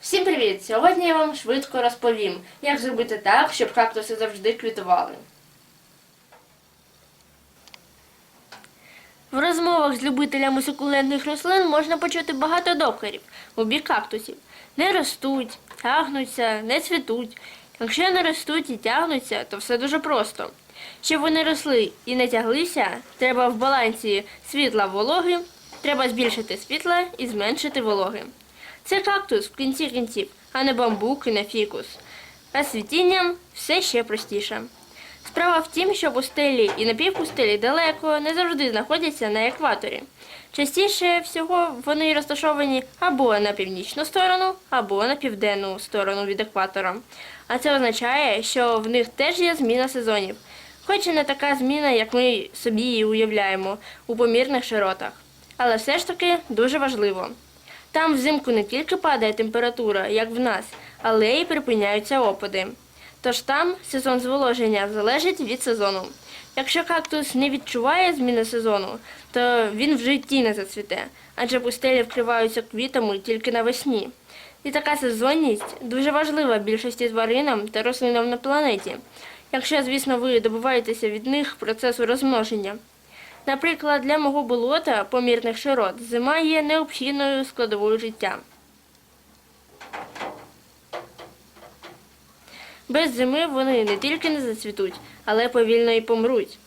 Всім привіт! Сьогодні я вам швидко розповім, як зробити так, щоб кактуси завжди квітували. В розмовах з любителями сукулентних рослин можна почути багато докорів у бік кактусів. Не ростуть, тягнуться, не цвітуть. Якщо не ростуть і тягнуться, то все дуже просто. Щоб вони росли і не тяглися, треба в балансі світла вологи, треба збільшити світла і зменшити вологи. Це кактус в кінці кінців, а не бамбук і не фікус. А з цвітінням все ще простіше. Справа в тім, що пустелі і напівпустелі далеко не завжди знаходяться на екваторі. Частіше всього вони розташовані або на північну сторону, або на південну сторону від екватора. А це означає, що в них теж є зміна сезонів, хоч і не така зміна, як ми собі її уявляємо у помірних широтах. Але все ж таки дуже важливо. Там взимку не тільки падає температура, як в нас, але й припиняються опади. Тож там сезон зволоження залежить від сезону. Якщо кактус не відчуває зміни сезону, то він в житті не зацвіте, адже пустелі вкриваються квітами тільки навесні. І така сезонність дуже важлива більшості тваринам та рослинам на планеті, якщо, звісно, ви добуваєтеся від них процесу розмноження. Наприклад, для мого болота помірних широт зима є необхідною складовою життя. Без зими вони не тільки не зацвітуть, але повільно і помруть.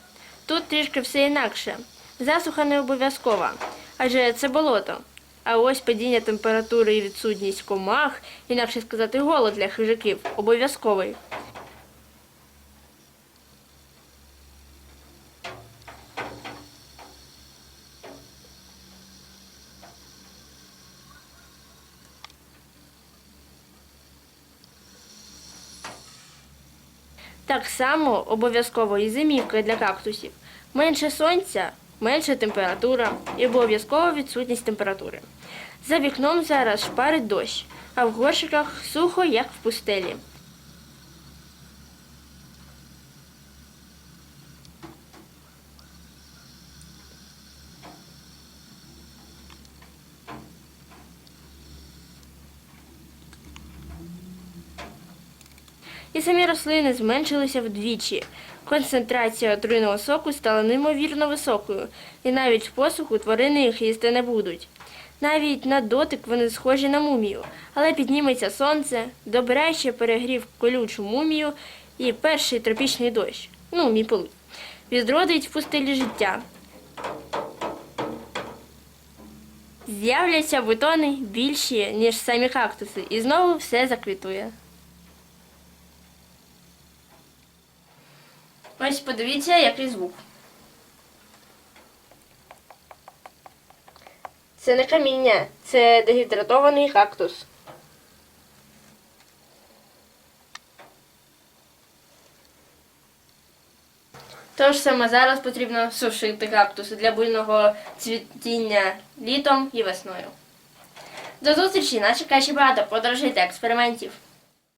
Тут трішки все інакше. Засуха не обов'язкова, адже це болото. А ось падіння температури і відсутність комах, інакше сказати, голод для хижаків обов'язковий. Так само обов'язково і зимівка для кактусів. Менше сонця, менша температура і обов'язкова відсутність температури. За вікном зараз шпарить дощ, а в горщиках сухо, як в пустелі. І самі рослини зменшилися вдвічі. Концентрація отруйного соку стала неймовірно високою, і навіть в посуху тварини їх їсти не будуть. Навіть на дотик вони схожі на мумію, але підніметься сонце, добряче перегрів колючу мумію і перший тропічний дощ. Ну, мій полудь. Відродить в пустелі життя. З'являться бутони більші, ніж самі кактуси, і знову все заквітує. Ось подивіться, який звук. Це не каміння, це дегідратований кактус. Тож саме зараз потрібно сушити кактуси для буйного цвітіння літом і весною. До зустрічі! Нас чекає ще багато подорожей та експериментів.